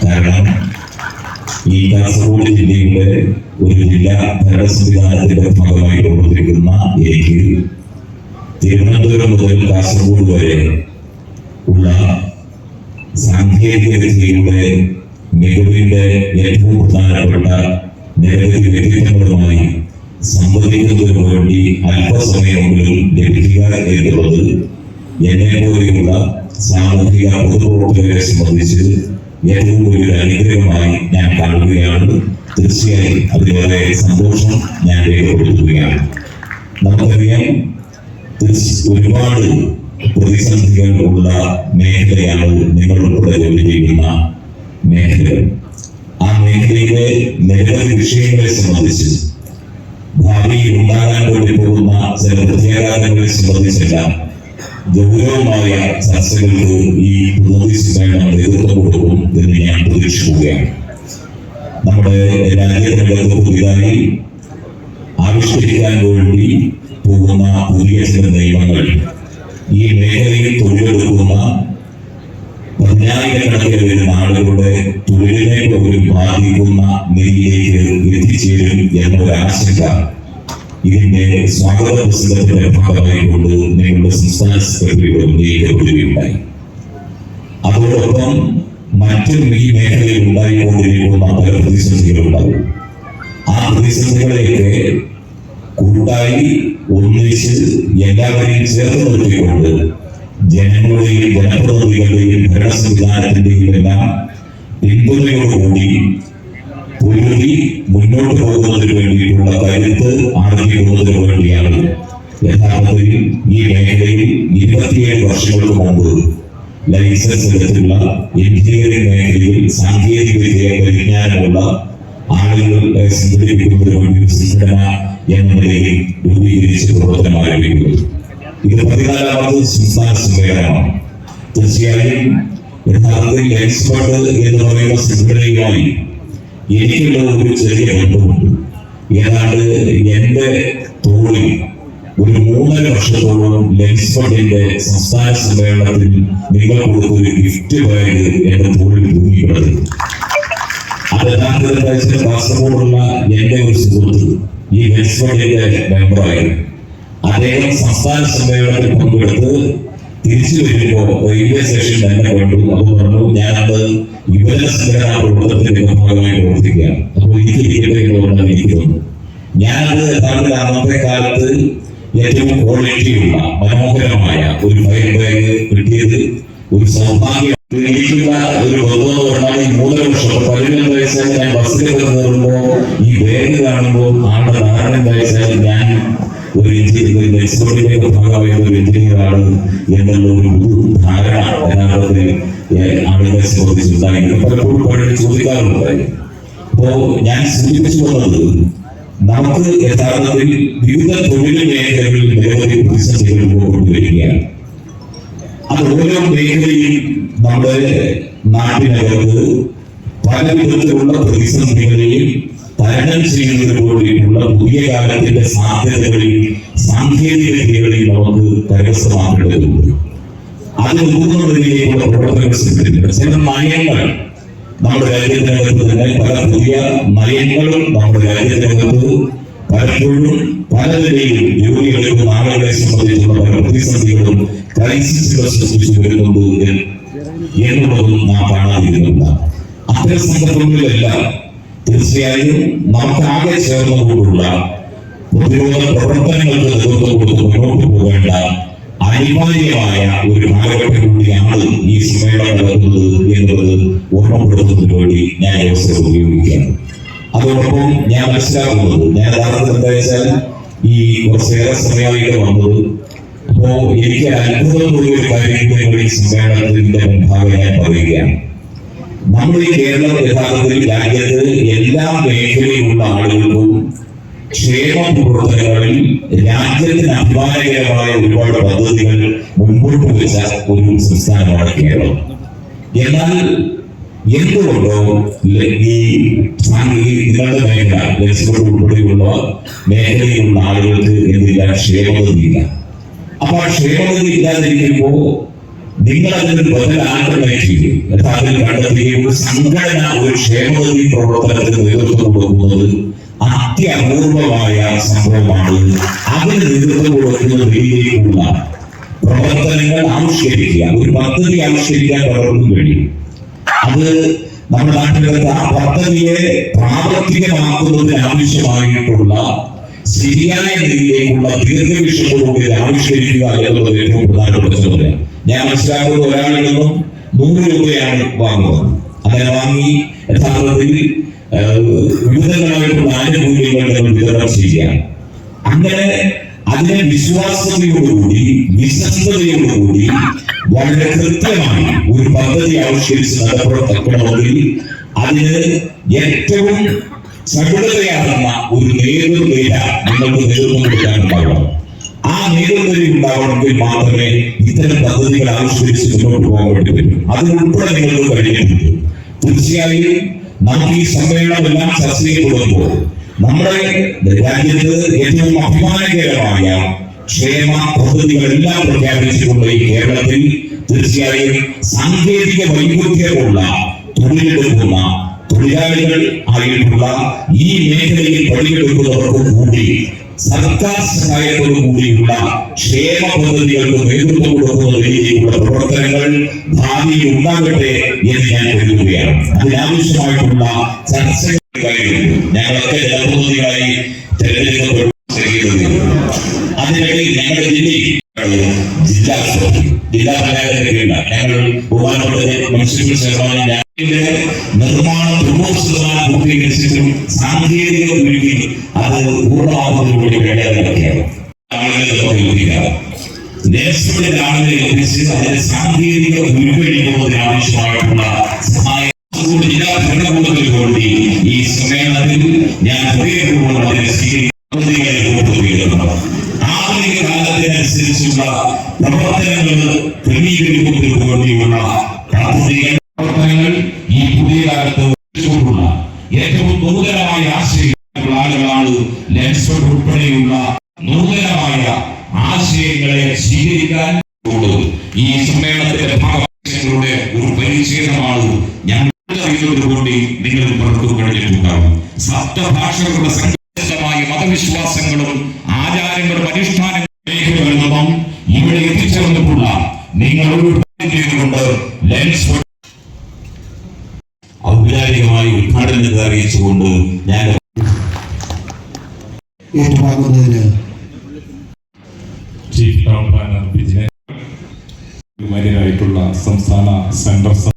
കാരണം ഈ കാസർഗോഡ് ജില്ലയുടെ ഒരു ജില്ലാ ഭരണ സംവിധാനത്തിന്റെ ഭാഗമായി പ്രവർത്തിക്കുന്ന എനിക്ക് തിരുവനന്തപുരം മുതൽ കാസർഗോഡ് വരെ ഉള്ള സാങ്കേതിക വിദ്യയുടെ മികവിന്റെ ഏറ്റവും പ്രധാനപ്പെട്ട നിരവധി വ്യക്തിത്വങ്ങളുമായി സംവദിക്കുന്നതിനു വേണ്ടി അല്പസമയമെങ്കിലും ലഭിക്കുക എന്നുള്ളത് എന്നെ പോലെയുള്ള സാമൂഹിക പൊതുപ്രവർത്തകരെ സംബന്ധിച്ച് ഏറ്റവും വലിയൊരു അനുഗ്രഹമായി ഞാൻ കാണുകയാണ്. തീർച്ചയായും അതിലേറെ സന്തോഷം ഞാൻ രേഖപ്പെടുത്തുകയാണ്. നമുക്കറിയാം ഒരുപാട് പ്രതിസന്ധികൾ ഉള്ള മേഖലയാണ് നിങ്ങൾ ജോലി ചെയ്യുന്ന മേഖല ആ മേഖലയിലെ നിരവധി വിഷയങ്ങളെ സംബന്ധിച്ച് ഭാവിയിൽ ഉണ്ടാകാൻ വേണ്ടി പോകുന്ന ചില പ്രത്യാഘാതങ്ങളെ സംബന്ധിച്ചെല്ലാം ഗൗരവമായ ചർച്ചകൾക്ക് ഈ പ്രതിനിധി സമ്മേളനം നേതൃത്വം കൊടുക്കും എന്ന് ഞാൻ പ്രതീക്ഷിക്കുകയാണ്. നമ്മുടെ രാജ്യത്തിനകത്ത് പുതിയതായി ആവിഷ്കരിക്കാൻ വേണ്ടി പോകുന്ന പുതിയ ചില നിയമങ്ങൾ. ഈ മേഖലയിൽ തൊഴിലെടുക്കുന്ന പതിനായിരക്കണക്കിന് വരുന്ന ആളുകളുടെ തൊഴിലിനെ പോലും ബാധിക്കുന്ന നിലയിലേക്ക് എത്തിച്ചേരും എന്നൊരു ആശങ്ക ഇതിന്റെ സ്വാഗത പുസ്തകത്തിന്റെ ഭാഗമായി കൊണ്ട് നിങ്ങളുടെ സംസ്ഥാന സെക്രട്ടറിയോട് അതോടൊപ്പം മറ്റു ഈ മേഖലയിൽ ഉണ്ടായിക്കൊണ്ടിരിക്കുന്ന പല പ്രതിസന്ധികളുണ്ടാകും. ആ പ്രതിസന്ധികളെയൊക്കെ കൂട്ടായി ഒന്നിച്ച് എല്ലാവരെയും ചേർത്ത് നിർത്തിക്കൊണ്ട് ജനങ്ങളുടെയും ജനപ്രതിനിധികളുടെയും ഭരണ സംവിധാനത്തിന്റെയും എല്ലാം പിന്തുണയോടുകൂടി പൊരുതി മുന്നോട്ട് പോകുന്നതിന് വേണ്ടിയിട്ടുള്ള കരുത്ത് ആർജിക്കുന്നതിന് വേണ്ടിയാണ്. യഥാർത്ഥത്തിൽ ഈ മേഖലയിൽ ഇരുപത്തിയേഴ് വർഷങ്ങൾക്ക് മുമ്പ് ലൈസൻസ് എടുത്തുള്ള എഞ്ചിനീയറിംഗ് മേഖലയിൽ സാങ്കേതിക വിദ്യ പരിജ്ഞാനമുള്ള ആളുകളെ സംഘടിപ്പിക്കുന്നതിന് വേണ്ടി സംഘടന എന്ന നിലയിൽ രൂപീകരിച്ച് പ്രവർത്തനം ആരംഭിക്കുന്നത് ഇത് പതിനാലാമത് സംസ്ഥാന സമ്മേളനമാണ്. തീർച്ചയായും യഥാർത്ഥത്തിൽ എക്സ്പെർട്ട് എന്ന് പറയുന്ന സംഘടനയുമായി എനിക്കുള്ള ഒരു ചെറിയ അനുഭവമുണ്ട്. ഏതാണ്ട് എന്റെ തോളിൽ ഒരു മൂന്നര വർഷത്തോളം ലെൻസ് ഫണ്ടിന്റെ സംസ്ഥാന സമ്മേളനത്തിൽ നിങ്ങൾ കൊടുത്ത ഒരു ഗിഫ്റ്റ് ബാഗ് എന്റെ തോളിൽ തൂങ്ങിക്കിടന്നു അത് യഥാർത്ഥത്തിൽ വെച്ചാൽ കാസർഗോഡുള്ള എന്റെ ഒരു സുഹൃത്ത് ഈ ലെൻസ് ഫണ്ടിന്റെ മെമ്പറായിരുന്നു. അദ്ദേഹം സംസ്ഥാന സമ്മേളനത്തിൽ പങ്കെടുത്ത് തിരിച്ചു വരുമ്പോൾ റെയിൽവേ സ്റ്റേഷൻ തന്നെ കണ്ടു. അപ്പൊ പറഞ്ഞു ഞാനത് യുവജന സംഘടനാ പ്രവർത്തനത്തിന്റെ ഭാഗമായി പ്രവർത്തിക്കുകയാണ്. അപ്പോൾ എനിക്ക് ഇരിക്കട്ടെ എന്ന് പറഞ്ഞാൽ എനിക്ക് തോന്നുന്നു ഞാനത് യഥാർത്ഥത്തിൽ അന്നത്തെ കാലത്ത് ഏറ്റവും ക്വാളിറ്റിയുള്ള മനോഹരമായ ഒരു ഫയൽ ബാഗ് കിട്ടിയത് ഒരു സൗഭാഗ്യം ഒരു ബന്ധം ഈ മൂന്നര വർഷം പതിനൊന്ന് വയസ്സായി ഞാൻ ബസ്സിൽ കയറുമ്പോ ഈ ബാഗ് കാണുമ്പോൾ ആളുടെ ധാരണ എന്താ വെച്ചാൽ ഞാൻ ഒരു എഞ്ചിനീയർ എക്സ്പോർട്ടിന്റെ ഭാഗമായ ഒരു എന്നുള്ള ഒരു ധാരണ ഏഹ്, ആളുകളെ സംബന്ധിച്ചുണ്ടായി പലപ്പോഴും പലരും ചോദിക്കാറുണ്ടായി അപ്പോ ഞാൻ സൂചിപ്പിച്ചു വന്നത് നമുക്ക് യഥാർത്ഥത്തിൽ വിവിധ തൊഴിൽ മേഖലകളിൽ നിരവധി പ്രതിസന്ധികൾ കൊണ്ടുവരികയാണ് അത് ഓരോ മേഖലയും നമ്മുടെ നാട്ടിനകത്ത് പല വിധത്തിലുള്ള പ്രതിസന്ധികളെയും തരണം ചെയ്യുന്നതിനോടുള്ള പുതിയ കാലത്തിന്റെ സാധ്യതകളിൽ സാങ്കേതിക വിദ്യകളിൽ നമുക്ക് കരസ്ഥമാക്കേണ്ടതുണ്ട് അത് ഒന്നുകൊണ്ടിലേക്കുള്ള പ്രവർത്തനങ്ങൾ ശ്രമിക്കുന്നുണ്ട്. ചില നയങ്ങൾ നമ്മുടെ രാജ്യത്തിനകത്ത് തന്നെ പല പുതിയ നയങ്ങളും നമ്മുടെ രാജ്യത്തിനകത്ത് പലപ്പോഴും പല നിലയിലും ജോലി എടുക്കുന്ന ആളുകളെ സംബന്ധിച്ചുള്ള പല പ്രതിസന്ധികളും ക്രൈസിസുകൾ സൃഷ്ടിച്ചു വരുന്നുണ്ട് എന്ന് എന്നുള്ളതും നാം കാണാതിരുന്നില്ല അത്തരം സന്ദർഭങ്ങളിലെല്ലാം തീർച്ചയായും നമുക്ക് ആകെ പ്രതിരോധ പ്രവർത്തനങ്ങൾക്ക് നേതൃത്വം കൊടുത്ത് മുന്നോട്ട് പോകേണ്ട അനിവാര്യമായ ഒരു കാലഘട്ടം കൂടിയാണ് ഈ സമ്മേളനം നടക്കുന്നത് എന്നുള്ളത് ഓർമ്മപ്പെടുത്തുന്നതിന് വേണ്ടി ഞാൻ അവസരം ഉപയോഗിക്കുകയാണ്. അതോടൊപ്പം ഞാൻ മനസ്സിലാക്കുന്നത് ഞാൻ യഥാർത്ഥത്തിൽ എന്താ വെച്ചാൽ ഈ കുറച്ചേറെ സമയമായിട്ട് വന്നത്. അപ്പോ എനിക്ക് അത്ഭുതം തോന്നിയ ഒരു കാര്യം കൂടി ഈ സമ്മേളനത്തിന്റെ മുൻഭാഗം ഞാൻ പറയുകയാണ്. നമ്മൾ ഈ കേരളം യഥാർത്ഥത്തിൽ രാജ്യത്ത് എല്ലാ മേഖലയിലുള്ള ആളുകൾക്കും ക്ഷേമ പ്രവർത്തനങ്ങളിൽ രാജ്യത്തിന് അഭിമാനകരമായ ഒരുപാട് പദ്ധതികൾ മുമ്പോട്ട് വെച്ച ഒരു സംസ്ഥാനമാണ് കേരളം. എന്നാൽ എന്തുകൊണ്ടോ ഈ സാങ്കേതിക നിങ്ങളുടെ മേഖല ഉൾപ്പെടെയുള്ള മേഖലയിലുള്ള ആളുകൾക്ക് എന്തില്ല? ക്ഷേമതയില്ല അപ്പൊ ആ ക്ഷേമത ഇല്ലാതിരിക്കുമ്പോ നിങ്ങൾ അതിനൊരു ബദൽ ആൾട്ടർനേറ്റീവ് യഥാർത്ഥത്തിൽ കണ്ടെത്തുകയും ഒരു സംഘടന ഒരു ക്ഷേമനിധി പ്രവർത്തനത്തിന് നേതൃത്വം കൊടുക്കുന്നത് അത്യപൂർവമായ സംഭവമാണ്. അതിന് നേതൃത്വം കൊടുക്കുന്ന രീതിയിലേക്കുള്ള പ്രവർത്തനങ്ങൾ ആവിഷ്കരിക്കുക. ഒരു പദ്ധതി ആവിഷ്കരിക്കാൻ പലർക്കും കഴിയും. അത് നമ്മുടെ നാട്ടിലുള്ള ആ പദ്ധതിയെ പ്രാവർത്തികമാക്കുന്നതിന് ആവശ്യമായിട്ടുള്ള ശരിയായ രീതിയിലേക്കുള്ള ദീർഘവീക്ഷണത്തോടുകൂടി ഇത് ആവിഷ്കരിക്കുക എന്നുള്ളത് ഏറ്റവും പ്രധാനപ്പെട്ട ചുമതല ഞാൻ മനസ്സിലാക്കുന്നത് ഒരാളിൽ നിന്നും നൂറ് രൂപയാണ് വാങ്ങുന്നത്. അങ്ങനെ വാങ്ങി യഥാർത്ഥത്തിൽ വിവിധങ്ങളായിട്ടുള്ള ആനുകൂല്യങ്ങൾ നമ്മൾ വിതരണം ചെയ്യുകയാണ്. അങ്ങനെ അതിനെ വിശ്വാസതയോടുകൂടി വിശ്വസ്തയോടുകൂടി വളരെ കൃത്യമായി ഒരു പദ്ധതി ആവിഷ്കരിച്ച് നടപ്പിലാക്കണമെങ്കിൽ അതിന് ഏറ്റവും സകലതയാകുന്ന ഒരു നേതൃനിര നിങ്ങൾക്ക് നേതൃത്വം കൊടുക്കാനുണ്ടാവണം. ആ നേതൃനിര ഉണ്ടാവണമെങ്കിൽ മാത്രമേ ഇത്തരം പദ്ധതികൾ ആവിഷ്കരിച്ച് മുന്നോട്ട് പോകാൻ വേണ്ടി പറ്റൂ. അതിനുൾപ്പെടെ നിങ്ങൾക്ക് കഴിയുന്നുണ്ട് തീർച്ചയായും നമുക്ക് ഈ സമ്മേളനം എല്ലാം ചർച്ച ചെയ്യപ്പെടുമ്പോൾ നമ്മുടെ രാജ്യത്ത് ഏറ്റവും അഭിമാനകരമായ ക്ഷേമ പദ്ധതികളെല്ലാം പ്രഖ്യാപിച്ചിട്ടുള്ള ഈ കേരളത്തിൽ തീർച്ചയായും സാങ്കേതിക വൈവിധ്യമുള്ള തൊഴിലെടുക്കുന്ന തൊഴിലാളികൾ ആയിട്ടുള്ള ഈ മേഖലയിൽ പണിയെടുക്കുന്നവർക്ക് കൂടി സർക്കാർ സഹായത്തോടു കൂടിയുള്ള ക്ഷേമ പദ്ധതികൾക്ക് നേതൃത്വം കൊടുക്കുന്ന രീതിയിലുള്ള പ്രവർത്തനങ്ങൾ ഭാവിയിൽ ഉണ്ടാകട്ടെ എന്ന് ഞാൻ കരുതുകയാണ്. അതിനാവശ്യമായിട്ടുള്ള ചർച്ചകൾ ഞങ്ങളൊക്കെ ജനപ്രതിനിധികളായി തെരഞ്ഞെടുക്കപ്പെട്ടു മുനിസിപ്പൽ ചെയർമാൻ ഞാനിന്റെ നിർമ്മാണം തൊണ്ണൂറ് ശതമാനം പൂർത്തീകരിച്ചിട്ടും സാങ്കേതിക ഒരുക്കി അത് പൂർണമാകുന്നതിലൂടെ വേണ്ടതൊക്കെയാണ് ദേശത്തിന്റെ എത്തിച്ച് അതിന്റെ സാങ്കേതിക ഉരുവഴിക്കുന്നതിന് ആവശ്യമായിട്ടുള്ള സഹായം ജില്ലാ ഭരണകൂടത്തിന് ഈ സമ്മേളനത്തിൽ ഞാൻ ഹൃദയപൂർവം അതിനെ രൂപപ്പെടുത്തിയിരുന്നു ആധുനിക കാലത്തിനനുസരിച്ചുള്ള പ്രവർത്തനങ്ങൾ ലെൻസ്ഫോർഡ് നൂതനമായ ആശയങ്ങളെ സ്വീകരിക്കാൻ. ഈ സമ്മേളനത്തിന്റെ ഭാഗങ്ങളുടെ ഒരു പരിച്ഛേദമാണ് ഞാൻ അറിയുന്നതിന് വേണ്ടി നിങ്ങൾ പുറത്തു കഴിഞ്ഞിട്ടുണ്ടാവും സപ്തഭാഷകളുടെ സംഘമായ മതവിശ്വാസങ്ങളും ആചാരങ്ങളും അനുഷ്ഠാനങ്ങളും ഇവിടെ എത്തിച്ചേർന്നിട്ടുള്ള നിങ്ങൾ ചെയ്തുകൊണ്ട് ലെൻസ് ഔപചാരികമായി ഉദ്ഘാടനം അറിയിച്ചുകൊണ്ട് ഞാൻ ഏറ്റുവാങ്ങുന്നതിന് ചീഫ് ടൗൺ പ്ലാനർ ബിജിനെ സംസ്ഥാന സെൻട്രൽ